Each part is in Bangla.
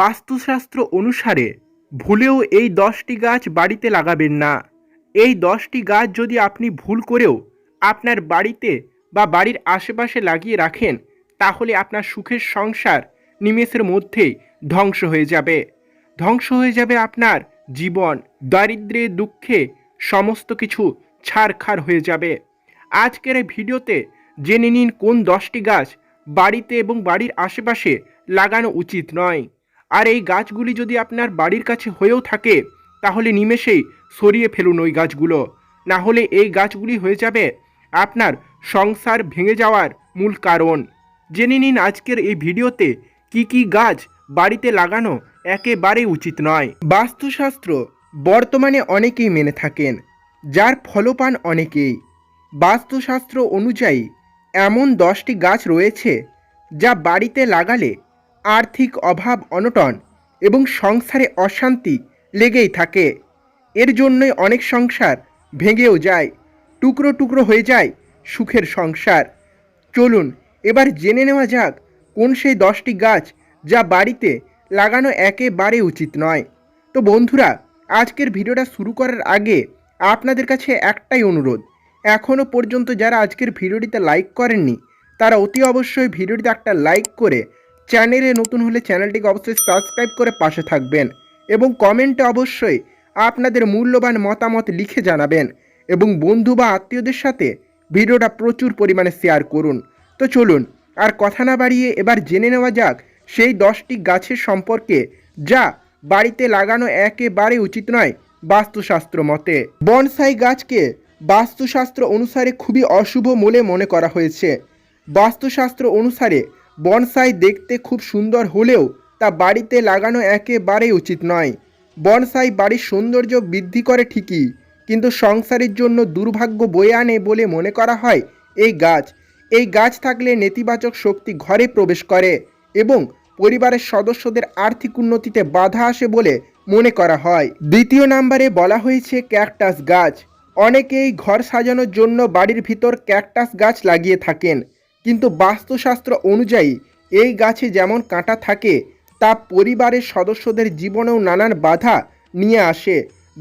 বাস্তুশাস্ত্র অনুসারে ভুলেও এই দশটি গাছ বাড়িতে লাগাবেন না। এই দশটি গাছ যদি আপনি ভুল করেও আপনার বাড়িতে বা বাড়ির আশেপাশে লাগিয়ে রাখেন, তাহলে আপনার সুখের সংসার নিমেষের মধ্যেই ধ্বংস হয়ে যাবে। ধ্বংস হয়ে যাবে আপনার জীবন দারিদ্রে দুঃখে, সমস্ত কিছু ছাড়খাড় হয়ে যাবে। আজকের এই ভিডিওতে জেনে নিন কোন দশটি গাছ বাড়িতে এবং বাড়ির আশেপাশে লাগানো উচিত নয়। আর এই গাছগুলি যদি আপনার বাড়ির কাছে হয়েও থাকে, তাহলে নিমেষেই সরিয়ে ফেলুন ওই গাছগুলো। না হলে এই গাছগুলি হয়ে যাবে আপনার সংসার ভেঙে যাওয়ার মূল কারণ। জেনে নিন আজকের এই ভিডিওতে কি কি গাছ বাড়িতে লাগানো একেবারেই উচিত নয়। বাস্তুশাস্ত্র বর্তমানে অনেকেই মেনে থাকেন, যার ফলপান অনেকেই। বাস্তুশাস্ত্র অনুযায়ী এমন দশটি গাছ রয়েছে যা বাড়িতে লাগালে আর্থিক অভাব অনটন এবং সংসারে অশান্তি লেগেই থাকে। এর জন্যই অনেক সংসার ভেঙেও যায়, টুকরো টুকরো হয়ে যায় সুখের সংসার। চলুন, এবার জেনে নেওয়া যাক কোন সেই দশটি গাছ যা বাড়িতে লাগানো একেবারে উচিত নয়। তো বন্ধুরা, আজকের ভিডিওটা শুরু করার আগে আপনাদের কাছে একটাই অনুরোধ এখনও পর্যন্ত যারা আজকের ভিডিওটিতে লাইক করেননি, তারা অতি অবশ্যই ভিডিওটিতে একটা লাইক করে চ্যানেলে নতুন হলে চ্যানেলটিকে অবশ্যই সাবস্ক্রাইব করে পাশে থাকবেন এবং কমেন্টে অবশ্যই আপনাদের মূল্যবান মতামত লিখে জানাবেন এবং বন্ধু বা আত্মীয়দের সাথে ভিডিওটা প্রচুর পরিমাণে শেয়ার করুন। তো চলুন, আর কথা না বাড়িয়ে এবার জেনে নেওয়া যাক সেই দশটি গাছের সম্পর্কে যা বাড়িতে লাগানো একেবারে উচিত নয় বাস্তুশাস্ত্র মতে। বনসাই গাছকে বাস্তুশাস্ত্র অনুসারে খুবই অশুভ বলে মনে করা হয়েছে। বাস্তুশাস্ত্র অনুসারে বনসাই দেখতে খুব সুন্দর হলেও তা বাড়িতে লাগানো একেবারেই উচিত নয়। বনসাই বাড়ির সৌন্দর্য বৃদ্ধি করে ঠিকই, কিন্তু সংসারের জন্য দুর্ভাগ্য বয়ে আনে বলে মনে করা হয় এই গাছ। এই গাছ থাকলে নেতিবাচক শক্তি ঘরে প্রবেশ করে এবং পরিবারের সদস্যদের আর্থিক উন্নতিতে বাধা আসে বলে মনে করা হয়। দ্বিতীয় নাম্বারে বলা হয়েছে ক্যাকটাস গাছ। অনেকেই ঘর সাজানোর জন্য বাড়ির ভিতর ক্যাকটাস গাছ লাগিয়ে থাকেন। কিন্তু বাস্তুশাস্ত্র অনুযায়ী, এই গাছে যেমন কাঁটা থাকে, তা পরিবারের সদস্যদের জীবনেও নানান বাধা নিয়ে আসে।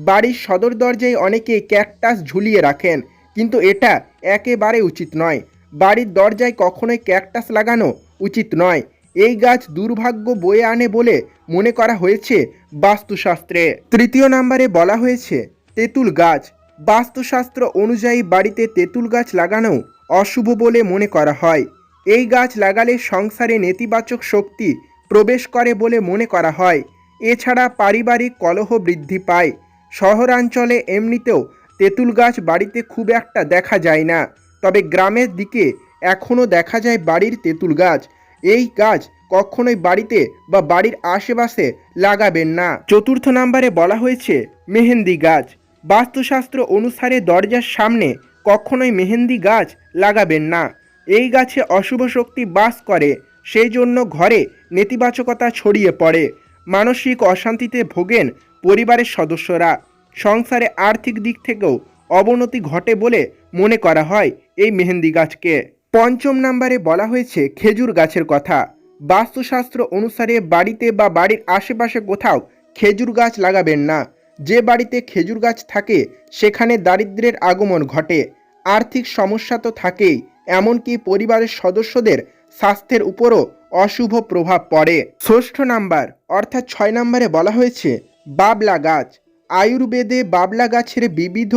বাড়ির সদর দরজায় অনেকে ক্যাকটাস ঝুলিয়ে রাখেন, কিন্তু এটা একেবারে উচিত নয়। বাড়ির দরজায় কখনোই ক্যাকটাস লাগানো উচিত নয়। এই গাছ দুর্ভাগ্য বয়ে আনে বলে মনে করা হয়েছে বাস্তুশাস্ত্রে। তৃতীয় নম্বরে বলা হয়েছে, তেঁতুল গাছ। বাস্তুশাস্ত্র অনুযায়ী বাড়িতে তেঁতুল গাছ লাগানো অশুভ বলে মনে করা হয়। এই গাছ লাগালে সংসারে নেতিবাচক শক্তি প্রবেশ করে বলে মনে করা হয়। এছাড়া পারিবারিক কলহ বৃদ্ধি পায়। শহরাঞ্চলে এমনিতেও তেঁতুল গাছ বাড়িতে খুব একটা দেখা যায় না। তবে গ্রামের দিকে এখনও দেখা যায় বাড়ির তেঁতুল গাছ। এই গাছ কখনোই বাড়িতে বা বাড়ির আশেপাশে লাগাবেন না। চতুর্থ নম্বরে বলা হয়েছে, মেহেন্দি গাছ। বাস্তুশাস্ত্র অনুসারে দরজার সামনে কখনোই মেহেন্দি গাছ লাগাবেন না। এই গাছে অশুভ শক্তি বাস করে সেই জন্য ঘরে নেতিবাচকতা ছড়িয়ে পড়ে। মানসিক অশান্তিতে ভোগেন পরিবারের সদস্যরা। সংসারে আর্থিক দিক থেকেও অবনতি ঘটে বলে মনে করা হয় এই মেহেন্দি গাছকে। পঞ্চম নাম্বারে বলা হয়েছে খেজুর গাছের কথা। বাস্তুশাস্ত্র অনুসারে বাড়িতে বা বাড়ির আশেপাশে কোথাও খেজুর গাছ লাগাবেন না। যে বাড়িতে খেজুর গাছ থাকে, সেখানে দারিদ্র্যের আগমন ঘটে। আর্থিক সমস্যা তো থাকেই, এমনকি পরিবারের সদস্যদের স্বাস্থ্যের উপরও অশুভ প্রভাব পড়ে। ষষ্ঠ নাম্বার, অর্থাৎ ছয় নম্বরে বলা হয়েছে, বাবলা গাছ। আয়ুর্বেদে বাবলা গাছের বিবিধ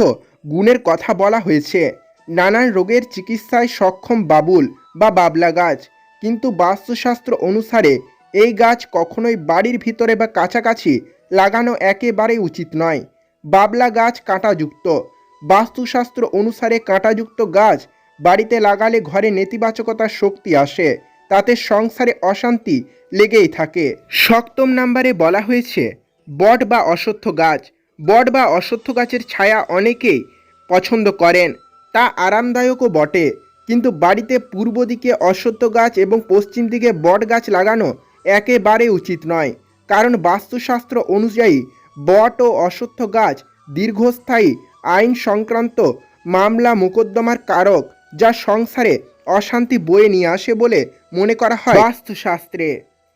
গুণের কথা বলা হয়েছে। নানান রোগের চিকিৎসায় সক্ষম বাবুল বা বাবলা গাছ। কিন্তু বাস্তুশাস্ত্র অনুসারে এই গাছ কখনোই বাড়ির ভিতরে বা কাছাকাছি লাগানো একেবারেই উচিত নয়। বাবলা গাছ কাঁটাযুক্ত। বাস্তুশাস্ত্র অনুসারে কাঁটাযুক্ত গাছ বাড়িতে লাগালে ঘরে নেতিবাচকতার শক্তি আসে, তাতে সংসারে অশান্তি লেগেই থাকে। সপ্তম নাম্বারে বলা হয়েছে, বট বা অশ্বত্থ গাছ। বট বা অশ্বত্থ গাছের ছায়া অনেকেই পছন্দ করেন, তা আরামদায়কও বটে। কিন্তু বাড়িতে পূর্ব দিকে অশ্বত্থ গাছ এবং পশ্চিম দিকে বট গাছ লাগানো একেবারে উচিত নয়। কারণ বাস্তুশাস্ত্র অনুযায়ী বট ও অশ্বত্থ গাছ দীর্ঘস্থায়ী আইন সংক্রান্ত মামলা মোকদ্দমার কারক যা সংসারে অশান্তি বয়ে নিয়ে আসে বলে মনে করা হয়। বাস্তুশাস্ত্রে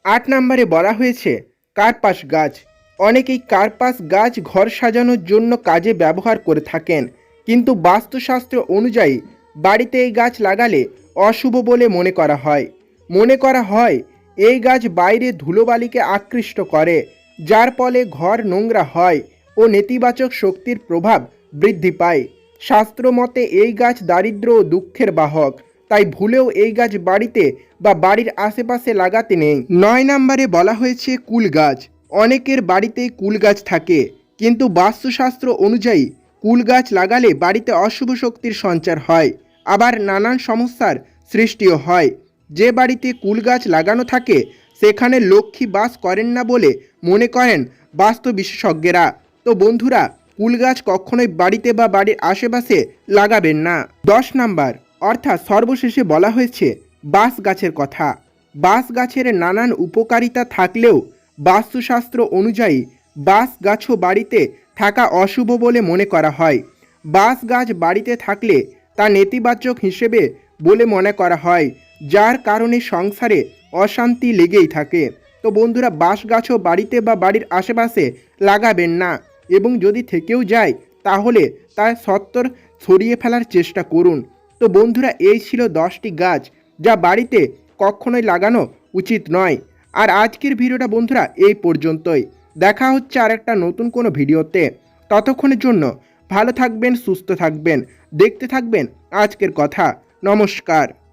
আট নম্বরে বলা হয়েছে কার্পাস গাছ। অনেকেই কার্পাস গাছ ঘর সাজানোর জন্য কাজে ব্যবহার করে থাকেন কিন্তু বাস্তুশাস্ত্র অনুযায়ী বাড়িতে এই গাছ লাগালে অশুভ বলে মনে করা হয়। মনে করা হয় এই গাছ বাইরে ধুলোবালিকে আকৃষ্ট করে যার ফলে ঘর নোংরা হয় ও নেতিবাচক শক্তির প্রভাব বৃদ্ধি পায়। শাস্ত্র মতে এই গাছ দারিদ্র ও দুঃখের বাহক। তাই ভুলেও এই গাছ বাড়িতে বা বাড়ির আশেপাশে লাগাতে নেই। নয় নম্বরে বলা হয়েছে কুল গাছ। অনেকের বাড়িতেই কুল গাছ থাকে। কিন্তু বাস্তুশাস্ত্র অনুযায়ী কুল গাছ লাগালে বাড়িতে অশুভ শক্তির সঞ্চার হয়। আবার নানান সমস্যার সৃষ্টিও হয়। যে বাড়িতে কুল গাছ লাগানো থাকে, সেখানে লক্ষ্মী বাস করেন না বলে মনে করেন বাস্তু বিশেষজ্ঞেরা। তো বন্ধুরা কুল গাছ কখনোই বাড়িতে বা বাড়ির আশেপাশে লাগাবেন না। দশ নাম্বার, অর্থাৎ সর্বশেষে বলা হয়েছে বাঁশ গাছের কথা। বাঁশ গাছের নানান উপকারিতা থাকলেও বাস্তুশাস্ত্র অনুযায়ী বাঁশ গাছও বাড়িতে থাকা অশুভ বলে মনে করা হয়। বাঁশ গাছ বাড়িতে থাকলে তা নেতিবাচক হিসেবে বলে মনে করা হয়, যার কারণে সংসারে অশান্তি লেগেই থাকে। তো বন্ধুরা, বাঁশ গাছও বাড়িতে বা বাড়ির আশেপাশে লাগাবেন না। এবং যদি থেকেও যায়, তাহলে তার সত্তর সরিয়ে ফেলার চেষ্টা করুন। তো বন্ধুরা, এই ছিল দশটি গাছ যা বাড়িতে কখনোই লাগানো উচিত নয়। আর আজকের ভিডিওটা বন্ধুরা, এই পর্যন্তই। দেখা হচ্ছে আর একটা নতুন কোনো ভিডিওতে। ততক্ষণের জন্য ভালো থাকবেন, সুস্থ থাকবেন, দেখতে থাকবেন আজকের কথা। নমস্কার।